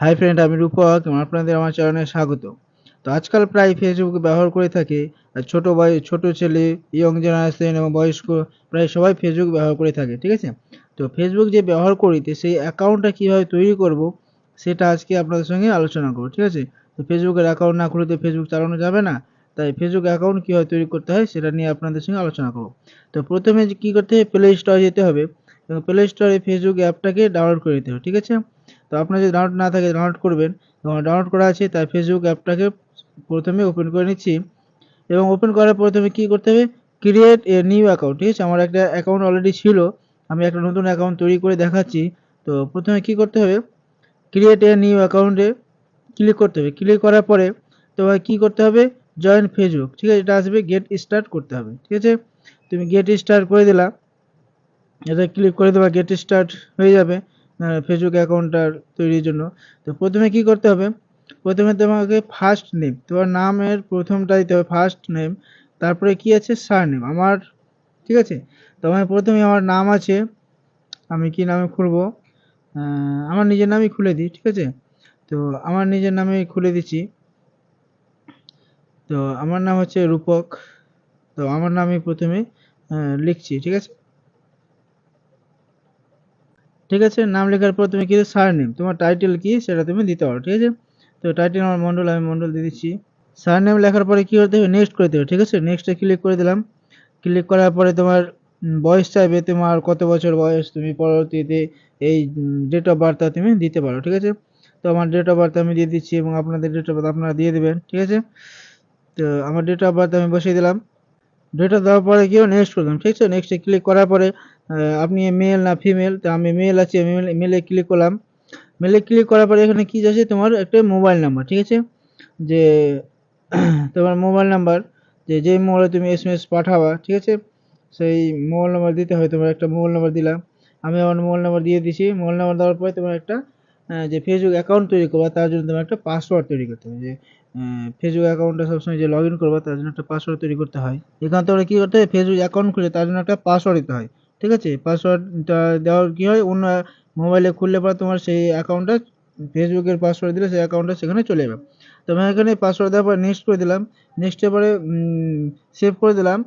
Hi friend আমি রূপক, আপনাদের আমার চ্যানেলে স্বাগত। তো আজকাল প্রায় ফেসবুক ব্যবহার করে থাকে ছোট বয় ছোট ছেলে ইয়ং জেনারেশন এবং বয়স্ক, প্রায় সবাই ফেসবুক ব্যবহার করে থাকে, ঠিক আছে? তো ফেসবুক যে ব্যবহার করি, তো সেই অ্যাকাউন্টটা কীভাবে তৈরি করব, সেটা আজকে আপনাদের সঙ্গে আলোচনা করব, ঠিক আছে? তো ফেসবুকের অ্যাকাউন্ট না খুলে তো ফেসবুক চালানো যাবে না, তাই ফেসবুক অ্যাকাউন্ট কীভাবে তৈরি করতে হয়, সেটা নিয়ে আপনাদের সঙ্গে আলোচনা করব। তো প্রথমে কী করতে হবে প্লে স্টোরে যেতে হবে, এবং প্লে স্টোরে ফেসবুক অ্যাপটাকে ডাউনলোড করে নিতে হবে, ঠিক আছে? তো আপনার যদি ডাউনলোড না থাকে ডাউনলোড করবেন এবং ডাউনলোড করা আছে তাই ফেসবুক অ্যাপটাকে প্রথমে ওপেন করে নিচ্ছি এবং ওপেন করার প্রথমে কী করতে হবে? ক্রিয়েট এ নিউ অ্যাকাউন্ট ঠিক আছে? আমার একটা অ্যাকাউন্ট অলরেডি ছিল, আমি একটা নতুন অ্যাকাউন্ট তৈরি করে দেখাচ্ছি। তো প্রথমে কী করতে হবে? ক্রিয়েট এ নিউ অ্যাকাউন্টে ক্লিক করতে হবে। ক্লিক করার পরে তোমার কী করতে হবে? জয়েন ফেসবুক ঠিক আছে? এটা আসবে গেট স্টার্ট করতে হবে, ঠিক আছে? তুমি গেট স্টার্ট করে দিলা। এটা ক্লিক করে দেবা গেট স্টার্ট হয়ে যাবে। ফেসবুক অ্যাকাউন্টটার তৈরির জন্য। তো প্রথমে কি করতে হবে? প্রথমে তোমাকে ফার্স্ট নেম তোমার নামের প্রথমটা দিতে হবে ফার্স্ট নেম তারপরে কি আছে? সার নেম আমার, ঠিক আছে? তোমার প্রথমে আমার নাম আছে, আমি কি নামে খুলবো? আমার নিজের নামই খুলে দিই, ঠিক আছে? তো আমার নিজের নামে খুলে দিচ্ছি। তো আমার নাম হচ্ছে রূপক। তো আমার নামই প্রথমে লিখছি, ঠিক আছে? ঠিক আছে? নাম লেখার পর তুমি কি সার নেম তোমার টাইটেল কি সেটা তুমি দিতে পারো, ঠিক আছে? তো টাইটেল আমার মন্ডল, আমি মন্ডল দিয়ে দিচ্ছি। সার নেম লেখার পরে কি করতে হবে? নেক্সট করে দেবে ঠিক আছে? নেক্সটে ক্লিক করে দিলাম। ক্লিক করার পরে তোমার বয়স চাইবে, তোমার কত বছর বয়স, তুমি পরবর্তীতে এই ডেট অফ বার্থটা তুমি দিতে পারো, ঠিক আছে? তো আমার ডেট অফ বার্থ আমি দিয়ে দিচ্ছি এবং আপনাদের ডেট অফ বার্থ আপনারা দিয়ে দেবেন, ঠিক আছে? তো আমার ডেট অফ বার্থ আমি বসিয়ে দিলাম। ডেটা দেওয়ার পরে কি নেক্সট করলাম, ঠিক আছে? নেক্সটে ক্লিক করার পরে আপনি মেল না ফিমেল তো আমি মেল আছি, আমি মেলে ক্লিক করলাম। মেলে ক্লিক করার পরে এখানে কি আছে তোমার একটা মোবাইল নাম্বার ঠিক আছে? যে, তোমার মোবাইল নাম্বার যে যে মোবাইলে তুমি এস এম এস পাঠাবা, ঠিক আছে? সেই মোবাইল নাম্বার দিতে হয়, তোমার একটা মোবাইল নাম্বার দিলাম। আমি আমার মোবাইল নাম্বার দিয়ে দিছি মোবাইল নাম্বার দেওয়ার পরে তোমার একটা যে ফেসবুক অ্যাকাউন্ট তৈরি করবা, তার জন্য তোমার একটা পাসওয়ার্ড তৈরি করতে হবে। যে ফেসবুক অ্যাকাউন্টটা সবসময় যে লগ ইন করবা, তার জন্য একটা পাসওয়ার্ড তৈরি করতে হয়। এখানে তোমরা কী করতে হবে ফেসবুক অ্যাকাউন্ট খুলে, তার জন্য একটা পাসওয়ার্ড দিতে হয়। ঠিক আছে? পাসওয়ার্ডটা দেওয়ার কী হয়? অন্য মোবাইলে খুললে পরে তোমার সেই অ্যাকাউন্টটা ফেসবুকের পাসওয়ার্ড দিলে সেই অ্যাকাউন্টটা সেখানে চলে যাবে। তো আমি এখানে পাসওয়ার্ড দেওয়ার পরে নেক্সট করে দিলাম। নেক্সটের পরে সেভ করে দিলাম।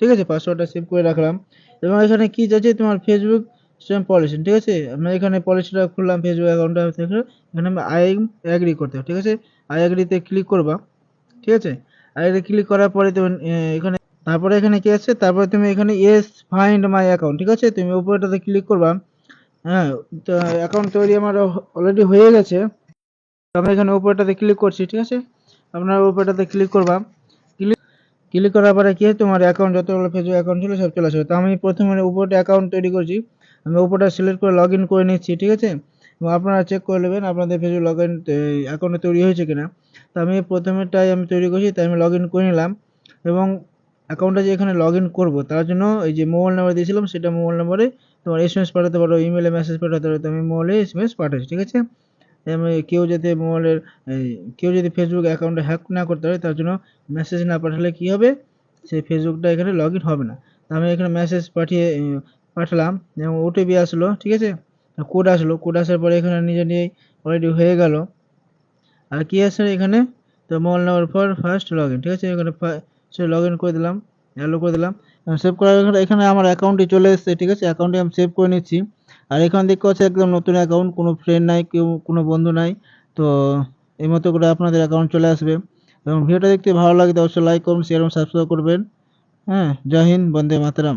ঠিক আছে? পাসওয়ার্ডটা সেভ করে রাখলাম। এবং এখানে কী যাচ্ছে? তোমার ফেসবুক সেম পলিসি, ঠিক আছে? আমি এখানে পলিসিটা খুললাম ফেসবুক অ্যাকাউন্টটা এখানে আমি আই অ্যাগ্রি করতে হবে, ঠিক আছে? আই অ্যাগ্রিতে ক্লিক করবা, ঠিক আছে? আই অ্যাগ্রি ক্লিক করার পরে তুমি এখানে, তারপরে এখানে কি আছে? তারপরে তুমি এখানে ইয়েস ফাইন্ড মাই অ্যাকাউন্ট ঠিক আছে? তুমি উপরেটাতে ক্লিক করবা হ্যাঁ তো অ্যাকাউন্ট তৈরি আমার অলরেডি হয়ে গেছে, তো আমি এখানে উপরেটাতে ক্লিক করছি, ঠিক আছে? আপনার উপরেটাতে ক্লিক করবা ক্লিক করার পরে কি তোমার অ্যাকাউন্ট যতগুলো ফেসবুক অ্যাকাউন্ট ছিল সব চলে আসবে, তো আমি প্রথমে উপরে অ্যাকাউন্ট তৈরি করছি আমি উপরটা সিলেক্ট করে লগ ইন করে নিচ্ছি, ঠিক আছে? এবং আপনারা চেক করে নেবেন আপনাদের ফেসবুক লগ ইন অ্যাকাউন্টে তৈরি হয়েছে কিনা। তো আমি প্রথমেরটাই আমি তৈরি করছি, তাই আমি লগ ইন করে নিলাম। এবং অ্যাকাউন্টটা যে এখানে লগ ইন করব, তার জন্য এই যে মোবাইল নাম্বার দিয়েছিলাম, সেটা মোবাইল নাম্বারে তোমার এস এম এস পাঠাতে পারো ইমেলে মেসেজ পাঠাতে পারো আমি মোবাইলে এস এম এস পাঠাচ্ছি, ঠিক আছে? আমি কেউ যাতে মোবাইলের কেউ যদি ফেসবুক অ্যাকাউন্টে হ্যাক না করতে পারে, তার জন্য মেসেজ না পাঠালে কী হবে? সেই ফেসবুকটা এখানে লগ ইন হবে না। তো আমি এখানে মেসেজ পাঠিয়ে পাঠালাম এবং ওটিপি আসলো, ঠিক আছে? কোড আসলো কোড আসার পরে এখানে নিজে নিয়েই অলরেডি হয়ে গেল। আর কি আছে এখানে? তো mobile number for first log ঠিক আছে? এখানে সে লগ ইন করে দিলাম অ্যালো করে দিলাম। সেভ করার এখানে আমার অ্যাকাউন্টে চলে এসেছে, ঠিক আছে? অ্যাকাউন্টে আমি সেভ করে নিচ্ছি। আর এখানে দেখতে পাচ্ছি একদম নতুন অ্যাকাউন্ট কোনো ফ্রেন্ড নাই, কেউ, কোনো বন্ধু নাই। তো এই মতো করে আপনাদের অ্যাকাউন্ট চলে আসবে। এবং ভিডিওটা দেখতে ভালো লাগে অবশ্যই লাইক করুন শেয়ার এবং সাবস্ক্রাইব করবেন। হ্যাঁ জয় হিন্দ, বন্দে মাতরম।